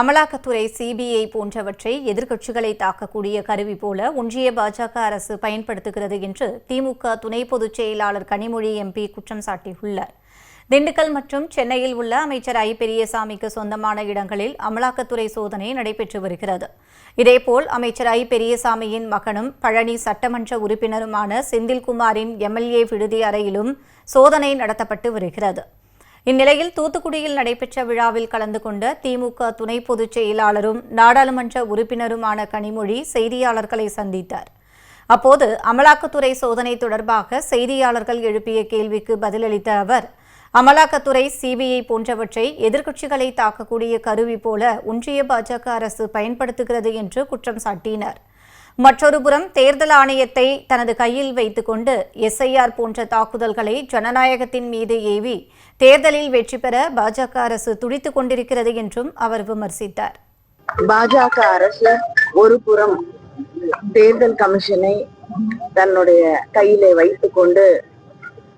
அமலாக்கத்துறை சிபிஐ போன்றவற்றை எதிர்க்கட்சிகளை தாக்கக்கூடிய கருவி போல ஒன்றிய பாஜக அரசு பயன்படுத்துகிறது என்று திமுக துணை பொதுச் செயலாளர் கனிமொழி எம்பி குற்றம் சாட்டியுள்ளார். திண்டுக்கல் மற்றும் சென்னையில் உள்ள அமைச்சர் ஐ பெரியசாமிக்கு சொந்தமான இடங்களில் அமலாக்கத்துறை சோதனை நடைபெற்று வருகிறது. இதேபோல் அமைச்சர் ஐ பெரியசாமியின் மகனும் பழனி சட்டமன்ற உறுப்பினருமான செந்தில்குமாரின் எம்எல்ஏ விடுதி அறையிலும் சோதனை நடத்தப்பட்டு வருகிறது. இந்நிலையில் தூத்துக்குடியில் நடைபெற்ற விழாவில் கலந்து கொண்ட திமுக துணை பொதுச் செயலாளரும் நாடாளுமன்ற உறுப்பினருமான கனிமொழி செய்தியாளர்களை சந்தித்தார். அப்போது அமலாக்கத்துறை சோதனை தொடர்பாக செய்தியாளர்கள் எழுப்பிய கேள்விக்கு பதிலளித்த அவர் அமலாக்கத்துறை சிபிஐ போன்றவற்றை எதிர்க்கட்சிகளை தாக்கக்கூடிய கருவி போல ஒன்றிய பாஜக அரசு பயன்படுத்துகிறது என்று குற்றம் சாட்டினார். மற்றொருபுறம் தேர்தல் ஆணையத்தை தனது கையில் வைத்துக்கொண்டு எஸ்ஐஆர் போன்ற தாக்குதல்களை ஜனநாயகத்தின் மீது ஏவி தேர்தலில் வெற்றி பெற பாஜக அரசு துடித்துக் கொண்டிருக்கிறது என்றும் அவர் விமர்சித்தார். பாஜக அரசு ஒரு புறம் தேர்தல் கமிஷனை தன்னுடைய கையிலே வைத்துக்கொண்டு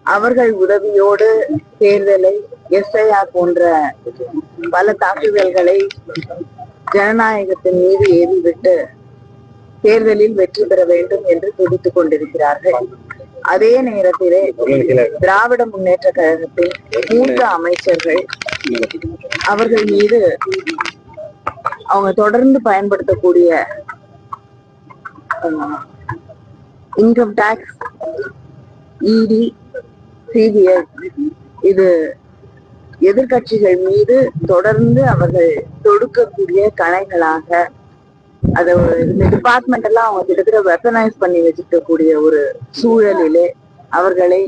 அவர்கள் உதவியோடு தேர்தலை எஸ்ஐஆர் போன்ற பல தாக்குதல்களை ஜனநாயகத்தின் மீது ஏறிவிட்டு தேர்தலில் வெற்றி பெற வேண்டும் என்று துடித்துக் கொண்டிருக்கிறார்கள். அதே நேரத்திலே திராவிட முன்னேற்ற கழகத்தின் மூத்த அமைச்சர்கள் அவர்கள் மீது அவங்க தொடர்ந்து பயன்படுத்தக்கூடிய இன்கம் டாக்ஸ் இடி சிபிஐ இது எதிர்க்கட்சிகள் மீது தொடர்ந்து அவர்கள் தொடுக்கக்கூடிய கலைகளாக அத இந்த டிபார்ட்மெண்ட் எல்லாம் அவங்க கிட்டத்தட்ட வெப்பனைஸ் பண்ணி வச்சிருக்கக்கூடிய ஒரு சூழலிலே அவர்களை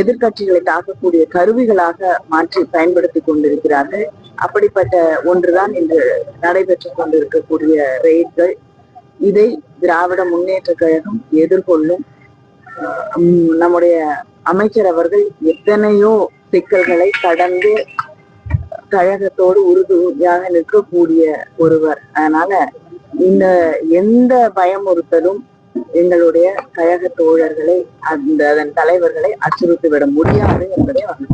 எதிர்க்கட்சிகளை தாக்கக்கூடிய கருவிகளாக மாற்றி பயன்படுத்தி கொண்டிருக்கிறார்கள். அப்படிப்பட்ட ஒன்றுதான் இன்று நடைபெற்று கொண்டிருக்கக்கூடிய ரெய்ட்கள் இதை திராவிட முன்னேற்ற கழகம் எதிர்கொள்ளும். நம்முடைய அமைச்சர் அவர்கள் எத்தனையோ சிக்கல்களை கடந்து கழகத்தோடு உறுதியாக நிற்கக்கூடிய ஒருவர். அதனால இந்த எந்த பயமுறுத்தலும் எங்களுடைய கழக தோழர்களை அந்த அதன் தலைவர்களை அச்சுறுத்தி விட முடியாது என்பதை அவர்